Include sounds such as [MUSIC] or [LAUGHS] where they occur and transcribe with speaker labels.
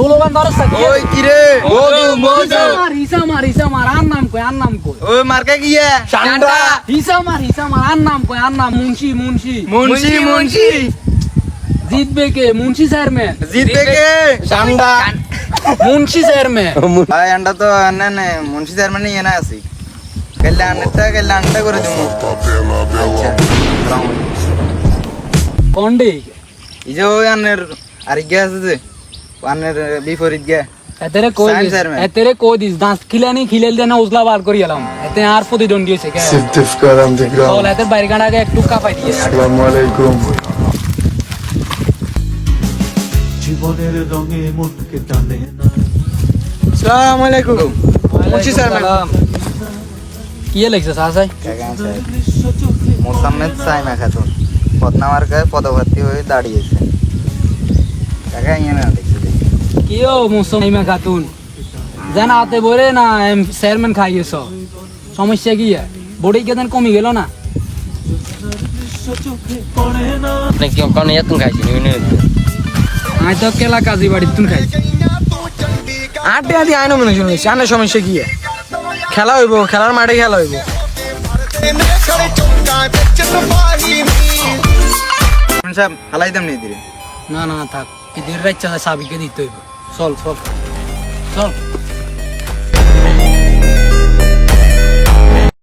Speaker 1: সোলোগান ধরস
Speaker 2: ওই কি রে?
Speaker 3: মধু মধু
Speaker 1: মার হিসা মার হিসা মার আর নাম কই আর নাম কই
Speaker 2: ওই মার্কা গিয়া।
Speaker 3: চান্ডা
Speaker 1: হিসা মার হিসা মার আর নাম কই আর নাম মুন্সি মুন্সি।
Speaker 2: মুন্সি মুন্সি
Speaker 1: জিতবে কে? মুন্সি চেয়ারম্যান।
Speaker 2: জিতবে কে?
Speaker 3: চান্ডা
Speaker 1: মুন্সি চেয়ারম্যান। [LAUGHS]
Speaker 2: ভাই আন্ডা তো না না মুন্সি চেয়ারম্যান ইয়ে না আছি কাল্লা আন্ডাটা কাল্লা আন্ডা করে দিমু আন্নের বিপরীত গিয়া
Speaker 1: এতেরে কই দিস. এতেরে কই দিস? দাঁত খিলানি খিলেল দেনা উজলা বার করি এলাম। এতে আর প্রতিদ্বন্দ্বী হয়েছে কে?
Speaker 4: Certificado
Speaker 1: চল
Speaker 4: underground.
Speaker 1: এতে বাইরে গাড়াকে একটু কাপাই দিয়ে।
Speaker 4: Assalamu alaikum.
Speaker 5: জীবনের রঙে মনকে টানে না।
Speaker 2: আসসালামু আলাইকুম মুন্সি চেয়ারম্যান
Speaker 1: কি লাগছে সাসাই
Speaker 2: মোসাম্মেদ সাইমা খাতুন পদ্মামার গায়ে পদভর্তি হয়ে দাঁড়িয়েছে। কাকা ইয়ে না দেখছি দেখি।
Speaker 1: কি ও মুসলিমা খাতুন জানা আতে বলে না চেয়ারম্যান খাইয়েছ। সমস্যা কি বডি কেতন কমি গেল না?
Speaker 3: কোন ইয়াতুন খাইছি
Speaker 1: আমি তো কেলা কাজী তুন খাই
Speaker 6: আটে আদি আইনো মনে শুনেছি সমস্যা কি খেলা হইব খেলার মাঠে খেলা হইব।
Speaker 2: সাহেব হালাই দাম নিয়ে দিলে
Speaker 1: না না থাক। এদের রাইচ্ছা সাবিকে দিতে হইব চল চল চল